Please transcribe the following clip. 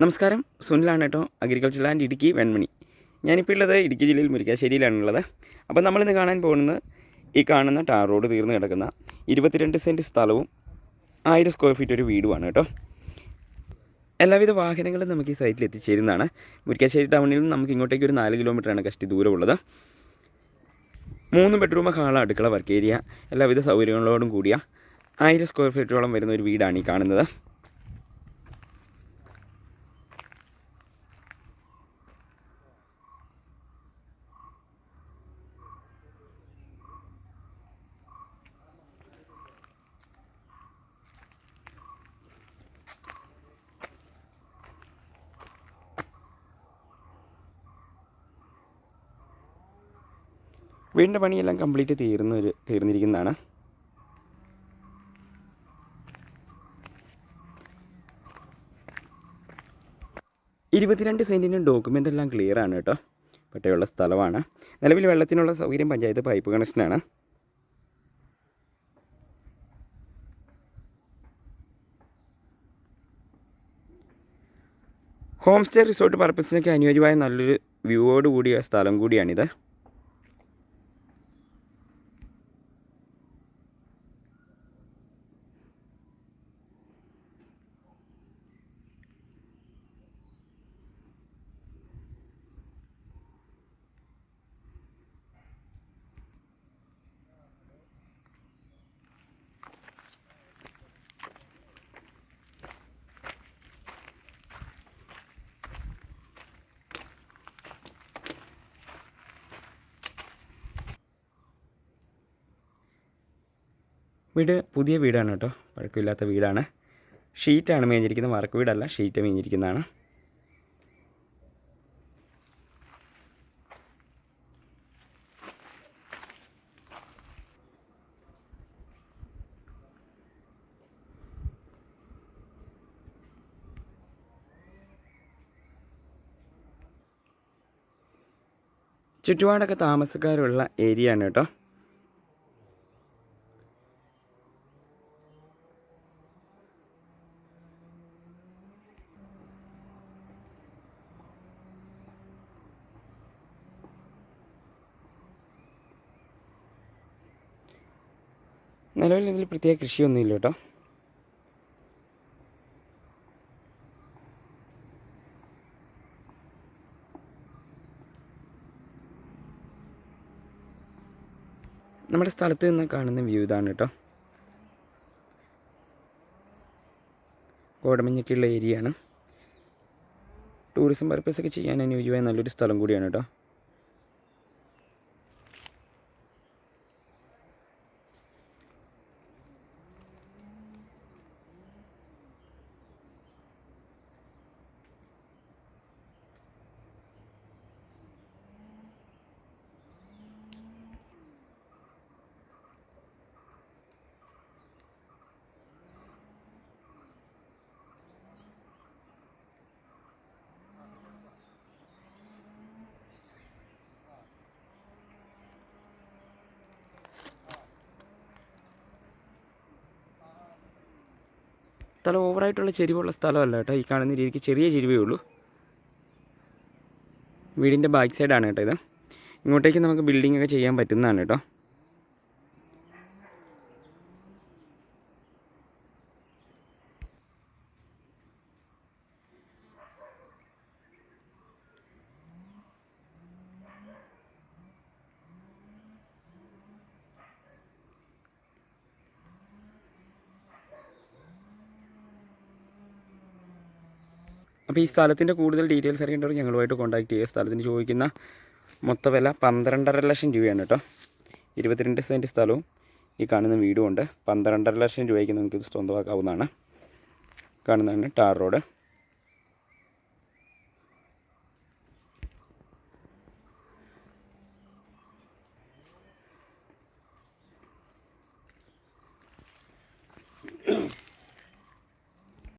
നമസ്കാരം. സുനിലാണ് കേട്ടോ. Agriculture land Idukki Venmani. ഞാനിപ്പോൾ ഉള്ളത് ഇടുക്കി ജില്ലയിൽ മുരിക്കാശ്ശേരിയിലാണുള്ളത്. അപ്പോൾ നമ്മളിന്ന് കാണാൻ പോകുന്നത് ഈ കാണുന്ന ടാർ റോഡ് തീർന്ന് കിടക്കുന്ന ഇരുപത്തിരണ്ട് സെന്റ് സ്ഥലവും ആയിരം സ്ക്വയർ ഫീറ്റ് ഒരു വീടുമാണ് കേട്ടോ. എല്ലാവിധ വാഹനങ്ങളും നമുക്ക് ഈ സൈറ്റിൽ എത്തിച്ചേരുന്നതാണ്. മുരിക്കാശ്ശേരി ടൗണിൽ നിന്ന് നമുക്ക് ഇങ്ങോട്ടേക്ക് ഒരു നാല് കിലോമീറ്ററാണ് കഷ്ടി ദൂരമുള്ളത്. മൂന്ന് ബെഡ്റൂം ഹാള അടുക്കള വർക്ക് ഏരിയ എല്ലാവിധ സൗകര്യങ്ങളോടും കൂടിയ ആയിരം സ്ക്വയർ ഫീറ്റോളം വരുന്ന ഒരു വീടാണ് ഈ കാണുന്നത്. വീടിന്റെ പണിയെല്ലാം കംപ്ലീറ്റ് തീർന്ന തീർന്നിരിക്കുന്നതാണ്. ഇരുപത്തിരണ്ട് സെന്റിന്റെ ഡോക്യുമെന്റ് എല്ലാം ക്ലിയർ ആണ് കേട്ടോ. പട്ടയുള്ള സ്ഥലമാണ്. നിലവിൽ വെള്ളത്തിനുള്ള സൗകര്യം പഞ്ചായത്ത് പൈപ്പ് കണക്ഷനാണ് ഹോം സ്റ്റേ റിസോർട്ട് പർപ്പസിനൊക്കെ അനുയോജ്യമായ നല്ലൊരു വ്യൂവോട് കൂടിയ സ്ഥലം കൂടിയാണിത്. വീട് പുതിയ വീടാണ് കേട്ടോ. പഴക്കമില്ലാത്ത വീടാണ്. ഷീറ്റാണ് മേഞ്ഞിരിക്കുന്നത്. വറക്ക് വീടല്ല. ഷീറ്റ് മേഞ്ഞിരിക്കുന്നതാണ്. ചുറ്റുപാടൊക്കെ താമസക്കാരുള്ള ഏരിയ ആണ് കേട്ടോ. നിലവിൽ ഇതിൽ പ്രത്യേക കൃഷിയൊന്നുമില്ല കേട്ടോ. നമ്മുടെ സ്ഥലത്ത് നിന്ന് കാണുന്ന വ്യൂ ഇതാണ് കേട്ടോ. കോടമഞ്ഞൊക്കെയുള്ള ഏരിയയാണ്. ടൂറിസം പർപ്പസ് ഒക്കെ ചെയ്യാൻ അനുയോജ്യമായ നല്ലൊരു സ്ഥലം കൂടിയാണ് കേട്ടോ. സ്ഥലം ഓവറായിട്ടുള്ള ചെരിവുള്ള സ്ഥലമല്ല കേട്ടോ. ഈ കാണുന്ന രീതിക്ക് ചെറിയ ചെരിവേ ഉള്ളൂ. വീടിന്റെ ബാക്ക് സൈഡാണ് കേട്ടോ ഇത്. ഇങ്ങോട്ടേക്ക് നമുക്ക് ബിൽഡിംഗ് ഒക്കെ ചെയ്യാൻ പറ്റുന്നതാണ് കേട്ടോ. അപ്പോൾ ഈ സ്ഥലത്തിന്റെ കൂടുതൽ ഡീറ്റെയിൽസ് അറിയേണ്ടവർ ഞങ്ങളുമായിട്ട് കോൺടാക്ട് ചെയ്യുക. സ്ഥലത്തിന് ചോദിക്കുന്ന മൊത്ത വില പന്ത്രണ്ടര ലക്ഷം രൂപയാണ് കേട്ടോ. ഇരുപത്തിരണ്ട് സെന്റ് സ്ഥലവും ഈ കാണുന്ന വീടും ഉണ്ട്. പന്ത്രണ്ടര ലക്ഷം രൂപയ്ക്ക് നിങ്ങൾക്ക് ഇത് സ്വന്തമാക്കാവുന്നതാണ്. കാണുന്നതാണ് ടാർ റോഡ്.